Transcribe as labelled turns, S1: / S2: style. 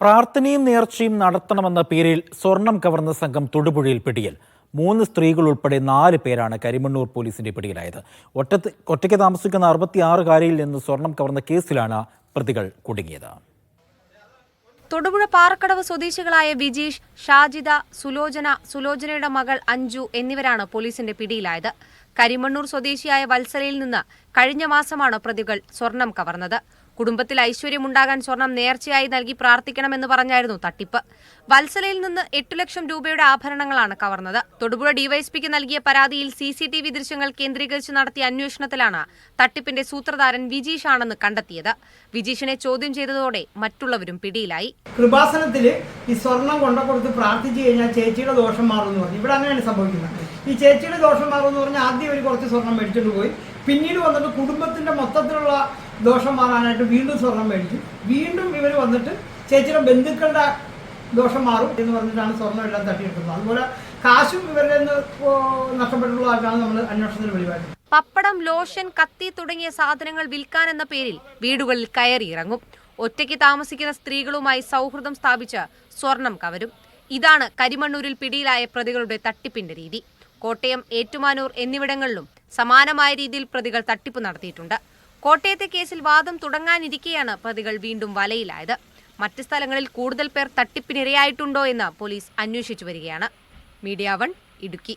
S1: പ്രാർത്ഥനയും നേർച്ചയും നടത്തണമെന്ന പേരിൽ സ്വർണം കവർന്ന സംഘം തൊടുപുഴയിൽ പിടിയിൽ. മൂന്ന് സ്ത്രീകൾ ഉൾപ്പെടെ നാല് പേരാണ് കരിമണ്ണൂർ പോലീസിന്റെ പിടിയിലായത്. ഒറ്റ ഒറ്റയ്ക്ക് താമസിക്കുന്ന അറുപത്തിയാറുകാരിയിൽ നിന്ന് സ്വർണം കവർന്ന കേസിലാണ് പ്രതികൾ കുടുങ്ങിയത്.
S2: തൊടുപുഴ പാറക്കടവ് സ്വദേശികളായ വിജീഷ് ഷാജിദ സുലോചന സുലോചനയുടെ മകൾ അഞ്ജു എന്നിവരാണ് പോലീസിന്റെ പിടിയിലായത്. കരിമണ്ണൂർ സ്വദേശിയായ വത്സലയിൽ നിന്ന് കഴിഞ്ഞ മാസമാണ് പ്രതികൾ സ്വർണം കവർന്നത്? കുടുംബത്തിൽ ഐശ്വര്യമുണ്ടാകാൻ സ്വർണം നേർച്ചയായി നൽകി പ്രാർത്ഥിക്കണമെന്ന് പറഞ്ഞായിരുന്നു തട്ടിപ്പ്. വത്സലയിൽ നിന്ന് എട്ടു ലക്ഷം രൂപയുടെ ആഭരണങ്ങളാണ് കവർന്നത്. തൊടുപുഴ ഡിവൈഎസ്പിക്ക് നൽകിയ പരാതിയിൽ സി സി ടി വി ദൃശ്യങ്ങൾ കേന്ദ്രീകരിച്ച് നടത്തിയ അന്വേഷണത്തിലാണ് തട്ടിപ്പിന്റെ സൂത്രധാരൻ വിജീഷ് ആണെന്ന് കണ്ടെത്തിയത്. വിജീഷിനെ ചോദ്യം ചെയ്തതോടെ മറ്റുള്ളവരും പിടിയിലായി.
S3: കൃപാസനത്തിൽ ഈ സ്വർണം കൊണ്ടു കൊടുത്ത് പ്രാർത്ഥിച്ചു കഴിഞ്ഞാൽ ചേച്ചിയുടെ ദോഷം മാറും എന്ന് പറഞ്ഞു. ഇവിടെ അങ്ങനെയാണ് സംഭവിക്കുന്നത്. ഈ ചേച്ചിയുടെ ദോഷം മാറും എന്ന് പറഞ്ഞാൽ ആദ്യം ഒരു കുറച്ച് സ്വർണം മേടിച്ചിട്ട് പോയി. പിന്നീട് വന്നിട്ട് കുടുംബത്തിന്റെ മൊത്തത്തിലുള്ള ദോഷം മാറാനായിട്ട് വീണ്ടും സ്വർണം മേടിച്ചു. വീണ്ടും ഇവർ വന്നിട്ട് ചേച്ചിയുടെ ബന്ധുക്കളുടെ ദോഷം മാറും എന്ന് പറഞ്ഞിട്ടാണ് സ്വർണം എല്ലാം തട്ടിയെടുക്കുന്നത്. അതുപോലെ കാശും ഇവരുടെ നഷ്ടപ്പെട്ടുള്ള നമ്മൾ അന്വേഷണത്തിന് വെളിവാക്കുന്നത്
S2: പപ്പടം ലോഷൻ കത്തി തുടങ്ങിയ സാധനങ്ങൾ വിൽക്കാൻ എന്ന പേരിൽ വീടുകളിൽ കയറി ഇറങ്ങും. ഒറ്റയ്ക്ക് താമസിക്കുന്ന സ്ത്രീകളുമായി സൗഹൃദം സ്ഥാപിച്ച് സ്വർണം കവരും. ഇതാണ് കരിമണ്ണൂരിൽ പിടിയിലായ പ്രതികളുടെ തട്ടിപ്പിന്റെ രീതി. കോട്ടയം ഏറ്റുമാനൂർ എന്നിവിടങ്ങളിലും സമാനമായ രീതിയിൽ പ്രതികൾ തട്ടിപ്പ് നടത്തിയിട്ടുണ്ട്. കോട്ടയത്തെ കേസിൽ വാദം തുടങ്ങാനിരിക്കെയാണ് പ്രതികൾ വീണ്ടും വലയിലായത്. മറ്റ് സ്ഥലങ്ങളിൽ കൂടുതൽ പേർ തട്ടിപ്പിനിരയായിട്ടുണ്ടോ എന്ന് പോലീസ് അന്വേഷിച്ചു വരികയാണ്. Media one Idukki.